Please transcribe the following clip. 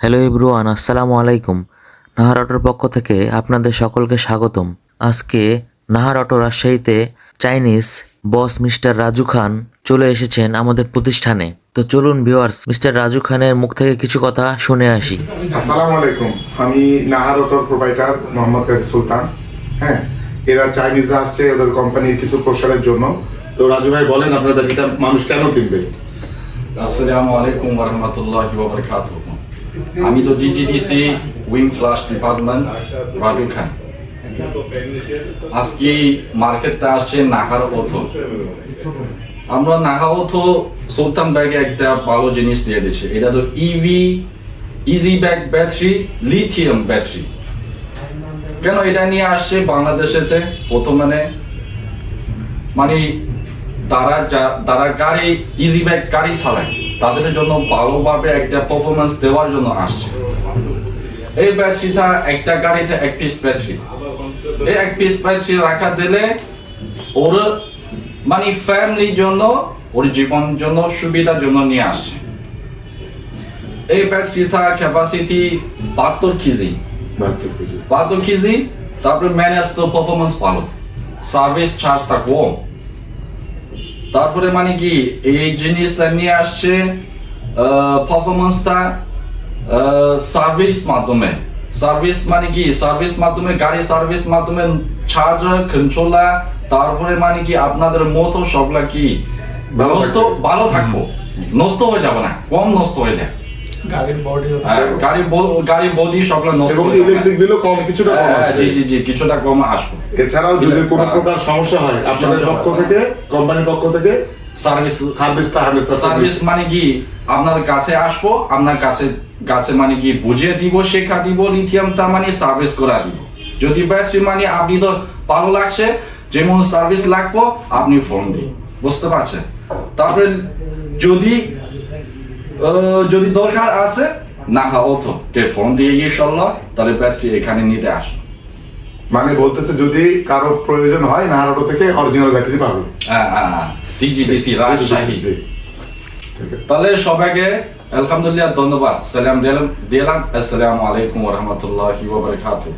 Hello ইব্রুয়ান আসসালামু আলাইকুম। নাহার অটোর পক্ষ থেকে আপনাদের সকলকে স্বাগতম। আজকে নাহার অটো রাজশাহীতে Chinese boss mister Raju Khan চলে এসেছেন আমাদের প্রতিষ্ঠানে। তো চলুন ভিউয়ার্স মিস্টার রাজু খানের মুখ থেকে কিছু কথা শুনে আসি। আসসালামু আলাইকুম। আমি নাহার অটোর প্রোভাইডার মোহাম্মদ কাজী সুলতান। হ্যাঁ এরা চাইনিজ আসছে ওদের কোম্পানির কিছু প্রসারের জন্য। তো রাজু ভাই বলেন আপনার মানুষ কেন কিনবে? আসসালামু আলাইকুম আমি তো GTDC wing flash department Raju Khan. আজকে মার্কেটটা আসছে নাহার অথো আমরা নাহা অথো সুলতান ব্যাগে একটা ভালো জিনিস দিয়ে দিচ্ছি এটা তো E EV easy bag battery, lithium battery. কেন এটা নিয়ে আসছে বাংলাদেশেতে? প্রথমে মানে তারা যা- তারা গাড়ি ইজি ব্যাগ গাড়ি চালায়। তাদের জন্য ভালোভাবে একটা পারফরমেন্স দেওয়ার জন্য আসছে। এই ব্যাটারিটা একটা গাড়িতে এক পিস ব্যাটারি এই এক পিস ব্যাটারি রাখা দিলে ওর মানে ফ্যামিলির জন্য ওর জীবন জন্য সুবিধার জন্য নিয়ে আসছে। এই ব্যাটারিটা ক্যাপাসিটি বাহাত্তর কেজি বাহাত্তর কেজি তারপরে ম্যানেজ তো পারফরমেন্স ভালো। সার্ভিস চার্জটা কম। তারপরে মানে কি এই জিনিসটা নিয়ে আসছে পারফরমেন্সটা সার্ভিস মাধ্যমে। সার্ভিস মানে কি সার্ভিস মাধ্যমে গাড়ি সার্ভিস মাধ্যমে চার্জার কন্ট্রোলার তারপরে মানে কি আপনাদের মতো সবলা কি ভালো ভালো থাকব। নষ্ট হয়ে যাবে না কম নষ্ট হয়ে যায়। গাড়ির বডি গাড়ি গাড়ি বডি সবগুলো নষ্ট এবং হয়ে যাবে। না। ইলেকট্রিক বিলও কম কিছুটা কম হ্যাঁ, আসবে। জি জি জি কিছুটা কম আসব। এছাড়াও যদি কোনো হ্যাঁ। প্রকার সমস্যা হয় আপনাদের পক্ষ থেকে কোম্পানির পক্ষ থেকে সার্ভিস সার্ভিসটা হান্ড্রেড সার্ভিস মানে কি? আপনার কাছে আসব আপনার কাছে কাছে মানে কি? বুঝিয়ে দিব শেখা দিব লিথিয়ামটা মানে সার্ভিস করা দিব। যদি ব্যাটারি মানে আপনি তো ভালো লাগছে যেমন সার্ভিস লাগবো আপনি ফোন দিন। বুঝতে পারছেন? তারপরে যদি যদি দরকার আছে? না হওয়া তো। কে ফোন দিয়ে গিয়ে সরলো? তাহলে ব্যাটারি এখানে নিতে আসো। মানে বলতেছে যদি কারও প্রয়োজন হয় নাহার অটো থেকে অরিজিনাল ব্যাটারি পাবে। ডিজিডিসি রাজশাহী জি। ঠিক আছে। তাহলে সবাইকে আলহামদুলিল্লাহ ধন্যবাদ। সালাম দিলাম দিলাম। আসসালামু আলাইকুম ওরহামতুল্লাহি ওয়াবারাকাতুহু